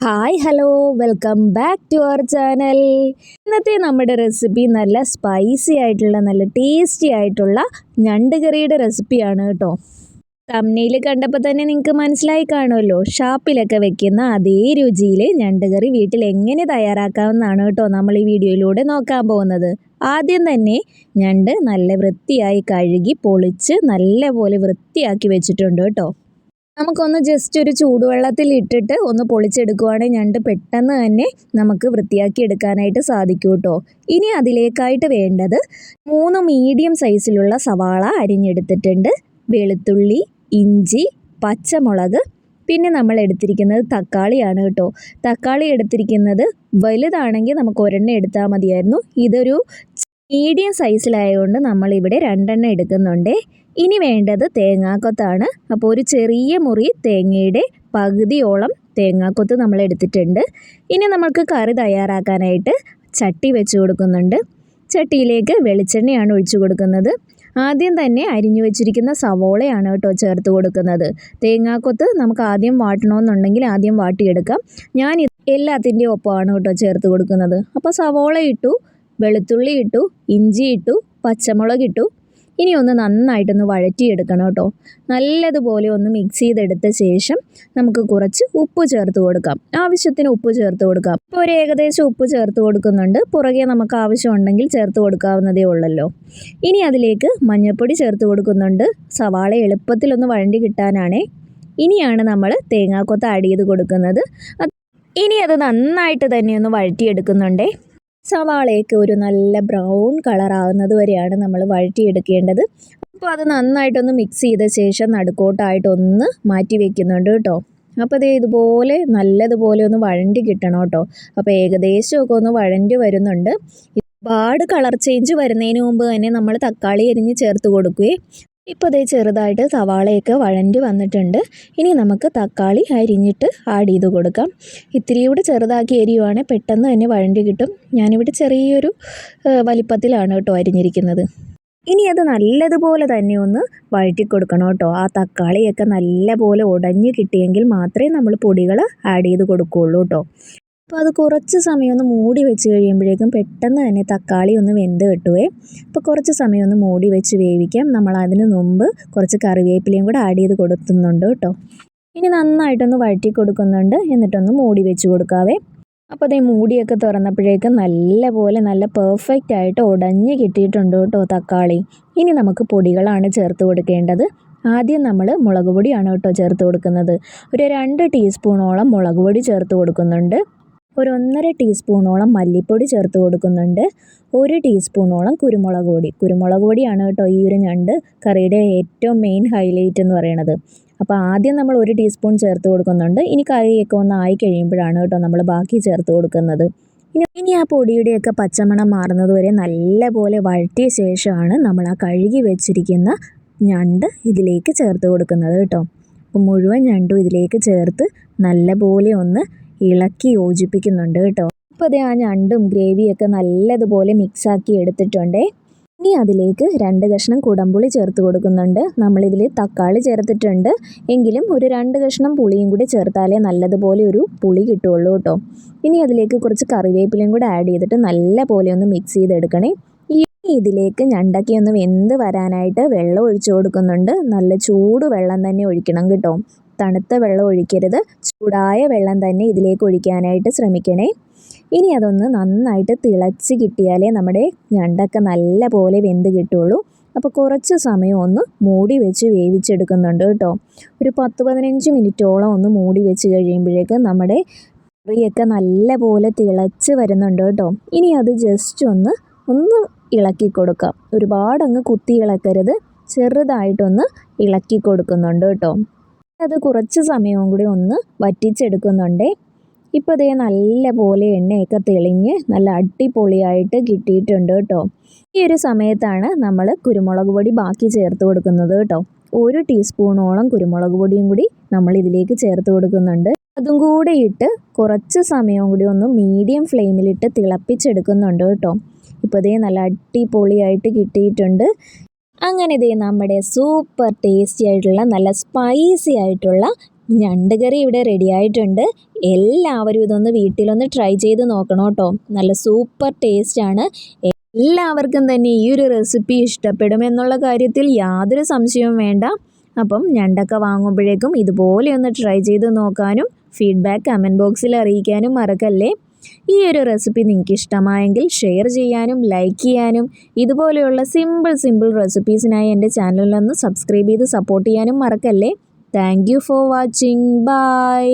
Hi hello welcome back to our channel. ഇന്നത്തെ നമ്മുടെ recipe നല്ല സ്പൈസി ആയിട്ടുള്ള നല്ല ടേസ്റ്റി ആയിട്ടുള്ള ഞണ്ട് കറിയുടെ റെസിപ്പിയാണ് കേട്ടോ. തമ്മനയിൽ കണ്ടപ്പോൾ തന്നെ നിങ്ങൾക്ക് മനസ്സിലായി കാണുമല്ലോ. ഷാപ്പിലൊക്കെ വെക്കുന്ന അതേ രുചിയിൽ ഞണ്ട് കറി വീട്ടിൽ എങ്ങനെ തയ്യാറാക്കാമെന്നാണ് കേട്ടോ നമ്മൾ ഈ വീഡിയോയിലൂടെ നോക്കാൻ പോകുന്നത്. ആദ്യം തന്നെ ഞണ്ട് നല്ല വൃത്തിയായി കഴുകി പൊളിച്ച് നല്ലപോലെ വൃത്തിയാക്കി വെച്ചിട്ടുണ്ട് കേട്ടോ. നമുക്കൊന്ന് ജസ്റ്റ് ഒരു ചൂടുവെള്ളത്തിൽ ഇട്ടിട്ട് ഒന്ന് പൊളിച്ചെടുക്കുവാണെങ്കിൽ ഞണ്ട് പെട്ടെന്ന് തന്നെ നമുക്ക് വൃത്തിയാക്കി എടുക്കാനായിട്ട് സാധിക്കും കേട്ടോ ഇനി അതിലേക്കായിട്ട് വേണ്ടത് മൂന്ന് മീഡിയം സൈസിലുള്ള സവാള അരിഞ്ഞെടുത്തിട്ടുണ്ട്. വെളുത്തുള്ളി ഇഞ്ചി പച്ചമുളക്. പിന്നെ നമ്മൾ എടുത്തിരിക്കുന്നത് തക്കാളിയാണ് കേട്ടോ തക്കാളി എടുത്തിരിക്കുന്നത് വലുതാണെങ്കിൽ നമുക്ക് ഒരെണ്ണം എടുത്താൽ മതിയായിരുന്നു. ഇതൊരു മീഡിയം സൈസിലായതുകൊണ്ട് നമ്മളിവിടെ രണ്ടെണ്ണം എടുക്കുന്നുണ്ട്. ഇനി വേണ്ടത് തേങ്ങാക്കൊത്താണ്. അപ്പോൾ ഒരു ചെറിയ മുറി തേങ്ങയുടെ പകുതിയോളം തേങ്ങാക്കൊത്ത് നമ്മൾ എടുത്തിട്ടുണ്ട്. ഇനി നമുക്ക് കറി തയ്യാറാക്കാനായിട്ട് ചട്ടി വെച്ച് കൊടുക്കുന്നുണ്ട്. ചട്ടിയിലേക്ക് വെളിച്ചെണ്ണയാണ് ഒഴിച്ചു കൊടുക്കുന്നത്. ആദ്യം തന്നെ അരിഞ്ഞു വെച്ചിരിക്കുന്ന സവോളയാണ് കേട്ടോ ചേർത്ത് കൊടുക്കുന്നത്. തേങ്ങാക്കൊത്ത് നമുക്ക് ആദ്യം വാട്ടണമെന്നുണ്ടെങ്കിൽ ആദ്യം വാട്ടിയെടുക്കാം. ഞാൻ എല്ലാത്തിന്റെയും ഒപ്പമാണ് കേട്ടോ ചേർത്ത് കൊടുക്കുന്നത്. അപ്പോൾ സവോള ഇട്ടു വെളുത്തുള്ളി ഇട്ടു ഇഞ്ചി ഇട്ടു പച്ചമുളക് ഇട്ടു ഇനി ഒന്ന് നന്നായിട്ടൊന്ന് വഴറ്റിയെടുക്കണം കേട്ടോ. നല്ലതുപോലെ ഒന്ന് മിക്സ് ചെയ്തെടുത്ത ശേഷം നമുക്ക് കുറച്ച് ഉപ്പ് ചേർത്ത് കൊടുക്കാം. ആവശ്യത്തിന് ഉപ്പ് ചേർത്ത് കൊടുക്കാം. ഇപ്പോൾ ഒരു ഏകദേശം ഉപ്പ് ചേർത്ത് കൊടുക്കുന്നുണ്ട്. പുറകെ നമുക്ക് ആവശ്യമുണ്ടെങ്കിൽ ചേർത്ത് കൊടുക്കാവുന്നതേ ഉള്ളല്ലോ. ഇനി അതിലേക്ക് മഞ്ഞൾപ്പൊടി ചേർത്ത് കൊടുക്കുന്നുണ്ട്. സവാള എളുപ്പത്തിലൊന്ന് വഴണ്ടി കിട്ടാനാണേ. ഇനിയാണ് നമ്മൾ തേങ്ങാക്കൊത്ത് ആഡ് ചെയ്ത് കൊടുക്കുന്നത്. ഇനി അത് നന്നായിട്ട് തന്നെ ഒന്ന് വഴറ്റിയെടുക്കുന്നുണ്ടേ. സവാളയൊക്കെ ഒരു നല്ല ബ്രൗൺ കളർ ആവുന്നത് വരെയാണ് നമ്മൾ വഴറ്റിയെടുക്കേണ്ടത്. അപ്പോൾ അത് നന്നായിട്ടൊന്ന് മിക്സ് ചെയ്ത ശേഷം നടുക്കോട്ടായിട്ടൊന്ന് മാറ്റി വെക്കുന്നുണ്ട് കേട്ടോ. അപ്പോൾ ഇത് ഇതുപോലെ നല്ലതുപോലെ ഒന്ന് വഴണ്ടി കിട്ടണം കേട്ടോ. അപ്പോൾ ഏകദേശമൊക്കെ ഒന്ന് വഴണ്ടി വരുന്നുണ്ട്. ഒരുപാട് കളർ ചേഞ്ച് വരുന്നതിന് മുമ്പ് തന്നെ നമ്മൾ തക്കാളി അരിഞ്ഞ് ചേർത്ത് കൊടുക്കുകയും ഇപ്പോൾ അതേ ചെറുതായിട്ട് സവാളയൊക്കെ വഴണ്ടി വന്നിട്ടുണ്ട്. ഇനി നമുക്ക് തക്കാളി അരിഞ്ഞിട്ട് ആഡ് ചെയ്ത് കൊടുക്കാം. ഇത്തിരി കൂടെ ചെറുതാക്കി എരിയുവാണെങ്കിൽ പെട്ടെന്ന് തന്നെ വഴണ്ടി കിട്ടും. ഞാനിവിടെ ചെറിയൊരു വലിപ്പത്തിലാണ് കേട്ടോ അരിഞ്ഞിരിക്കുന്നത്. ഇനി അത് നല്ലതുപോലെ തന്നെ ഒന്ന് വഴറ്റി കൊടുക്കണം കേട്ടോ. ആ തക്കാളിയൊക്കെ നല്ലപോലെ ഉടഞ്ഞ് കിട്ടിയെങ്കിൽ മാത്രമേ നമ്മൾ പൊടികൾ ആഡ് ചെയ്ത് കൊടുക്കുകയുള്ളൂ കേട്ടോ. അപ്പോൾ അത് കുറച്ച് സമയം ഒന്ന് മൂടി വെച്ച് കഴിയുമ്പോഴേക്കും പെട്ടെന്ന് തന്നെ തക്കാളി ഒന്ന് വെന്ത് കിട്ടുവേ. അപ്പോൾ കുറച്ച് സമയം ഒന്ന് മൂടി വെച്ച് വേവിക്കാം. നമ്മൾ അതിന് മുമ്പ് കുറച്ച് കറിവേപ്പിലയും കൂടെ ആഡ് ചെയ്ത് കൊടുക്കുന്നുണ്ട് കേട്ടോ. ഇനി നന്നായിട്ടൊന്ന് വഴറ്റി കൊടുക്കുന്നുണ്ട്. എന്നിട്ടൊന്ന് മൂടി വെച്ച് കൊടുക്കാവേ. അപ്പോൾ അതേ മൂടിയൊക്കെ തുറന്നപ്പോഴേക്കും നല്ല പോലെ നല്ല പെർഫെക്റ്റ് ആയിട്ട് ഉടഞ്ഞ് കിട്ടിയിട്ടുണ്ട് കേട്ടോ തക്കാളി. ഇനി നമുക്ക് പൊടികളാണ് ചേർത്ത് കൊടുക്കേണ്ടത്. ആദ്യം നമ്മൾ മുളക് പൊടിയാണ് കേട്ടോ ചേർത്ത് കൊടുക്കുന്നത്. ഒരു രണ്ട് ടീസ്പൂണോളം മുളക് പൊടി ചേർത്ത് കൊടുക്കുന്നുണ്ട്. ഒരു ഒന്നര ടീസ്പൂണോളം മല്ലിപ്പൊടി ചേർത്ത് കൊടുക്കുന്നുണ്ട്. ഒരു ടീസ്പൂണോളം കുരുമുളക് പൊടി. കുരുമുളക് പൊടിയാണ് കേട്ടോ ഈ ഒരു ഞണ്ട് കറിയുടെ ഏറ്റവും മെയിൻ ഹൈലൈറ്റ് എന്ന് പറയുന്നത് അപ്പോൾ ആദ്യം നമ്മൾ ഒരു ടീസ്പൂൺ ചേർത്ത് കൊടുക്കുന്നുണ്ട്. ഇനി കറിയൊക്കെ ഒന്ന് ആയി കഴിയുമ്പോഴാണ് കേട്ടോ നമ്മൾ ബാക്കി ചേർത്ത് കൊടുക്കുന്നത്. ഇനി ഇനി ആ പൊടിയുടെയൊക്കെ പച്ചമണം മാറുന്നത് വരെ നല്ലപോലെ വഴറ്റിയ ശേഷമാണ് നമ്മൾ ആ കഴുകി വെച്ചിരിക്കുന്ന ഞണ്ട് ഇതിലേക്ക് ചേർത്ത് കൊടുക്കുന്നത് കേട്ടോ. അപ്പോൾ മുഴുവൻ ഞണ്ടും ഇതിലേക്ക് ചേർത്ത് നല്ലപോലെ ഒന്ന് ഇളക്കി യോജിപ്പിക്കുന്നുണ്ട് കേട്ടോ. അപ്പോൾ അത് ആ ഞണ്ടും ഗ്രേവിയൊക്കെ നല്ലതുപോലെ മിക്സാക്കി എടുത്തിട്ടുണ്ട്. ഇനി അതിലേക്ക് രണ്ട് കഷ്ണം കുടംപുളി ചേർത്ത് കൊടുക്കുന്നുണ്ട്. നമ്മളിതിൽ തക്കാളി ചേർത്തിട്ടുണ്ട്. എങ്കിലും ഒരു രണ്ട് കഷ്ണം പുളിയും കൂടി ചേർത്താലേ നല്ലതുപോലെ ഒരു പുളി കിട്ടുള്ളൂ കേട്ടോ. ഇനി അതിലേക്ക് കുറച്ച് കറിവേപ്പിലയും കൂടെ ആഡ് ചെയ്തിട്ട് നല്ല പോലെ ഒന്ന് മിക്സ് ചെയ്തെടുക്കണേ. ഇതിലേക്ക് ഞണ്ടൊക്കെ ഒന്ന് വരാനായിട്ട് വെള്ളം ഒഴിച്ചു കൊടുക്കുന്നുണ്ട്. നല്ല ചൂട് വെള്ളം തന്നെ ഒഴിക്കണം കേട്ടോ. തണുത്ത വെള്ളം ഒഴിക്കരുത്. ചൂടായ വെള്ളം തന്നെ ഇതിലേക്ക് ഒഴിക്കാനായിട്ട് ശ്രമിക്കണേ. ഇനി അതൊന്ന് നന്നായിട്ട് തിളച്ച് കിട്ടിയാലേ നമ്മുടെ ഞണ്ടൊക്കെ നല്ല പോലെ വെന്ത് കിട്ടുള്ളൂ. അപ്പോൾ കുറച്ച് സമയം ഒന്ന് മൂടി വെച്ച് വേവിച്ചെടുക്കുന്നുണ്ട് കേട്ടോ. ഒരു പത്ത് പതിനഞ്ച് മിനിറ്റോളം ഒന്ന് മൂടി വെച്ച് കഴിയുമ്പോഴേക്ക് നമ്മുടെ കറിയൊക്കെ നല്ല പോലെ തിളച്ച് വരുന്നുണ്ട് കേട്ടോ. ഇനി അത് ജസ്റ്റ് ഒന്ന് ഒന്ന് ഇളക്കി കൊടുക്കാം. ഒരുപാടങ്ങ് കുത്തി ഇളക്കരുത്. ചെറുതായിട്ടൊന്ന് ഇളക്കി കൊടുക്കുന്നുണ്ട് കേട്ടോ. അത് കുറച്ച് സമയവും കൂടി ഒന്ന് വറ്റിച്ചെടുക്കുന്നുണ്ട്. ഇപ്പോൾ ഇതേ നല്ല പോലെ എണ്ണയൊക്കെ തെളിഞ്ഞ് നല്ല അടിപൊളിയായിട്ട് കിട്ടിയിട്ടുണ്ട് കേട്ടോ. ഈ ഒരു സമയത്താണ് നമ്മൾ കുരുമുളക് പൊടി ബാക്കി ചേർത്ത് കൊടുക്കുന്നത് കേട്ടോ. ഒരു ടീസ്പൂണോളം കുരുമുളക് പൊടിയും കൂടി നമ്മൾ ഇതിലേക്ക് ചേർത്ത് കൊടുക്കുന്നുണ്ട്. അതും കൂടെ ഇട്ട് കുറച്ച് സമയവും കൂടി ഒന്ന് മീഡിയം ഫ്ലെയിമിലിട്ട് തിളപ്പിച്ചെടുക്കുന്നുണ്ട് കേട്ടോ. ഇപ്പോൾ ഇതേ നല്ല അടിപൊളിയായിട്ട് കിട്ടിയിട്ടുണ്ട്. അങ്ങനെ ഇതേ നമ്മുടെ സൂപ്പർ ടേസ്റ്റി ആയിട്ടുള്ള നല്ല സ്പൈസി ആയിട്ടുള്ള ഞണ്ട് കറി ഇവിടെ റെഡി ആയിട്ടുണ്ട്. എല്ലാവരും ഇതൊന്ന് വീട്ടിലൊന്ന് ട്രൈ ചെയ്ത് നോക്കണം കേട്ടോ. നല്ല സൂപ്പർ ടേസ്റ്റാണ് എല്ലാവർക്കും തന്നെ ഈ ഒരു റെസിപ്പി ഇഷ്ടപ്പെടുമെന്നുള്ള കാര്യത്തിൽ യാതൊരു സംശയവും വേണ്ട. അപ്പം ഞണ്ടൊക്കെ വാങ്ങുമ്പോഴേക്കും ഇതുപോലെ ഒന്ന് ട്രൈ ചെയ്ത് നോക്കാനും ഫീഡ്ബാക്ക് കമന്റ് ബോക്സിൽ അറിയിക്കാനും മറക്കല്ലേ? ഈ ഒരു റെസിപ്പി നിങ്ങൾക്ക് ഇഷ്ടമായെങ്കിൽ ഷെയർ ചെയ്യാനും ലൈക്ക് ചെയ്യാനും ഇതുപോലെയുള്ള സിമ്പിൾ സിമ്പിൾ റെസിപ്പീസിനായി എന്റെ ചാനലിലൊന്ന് സബ്സ്ക്രൈബ് ചെയ്ത് സപ്പോർട്ട് ചെയ്യാനും മറക്കല്ലേ? Thank for watching bye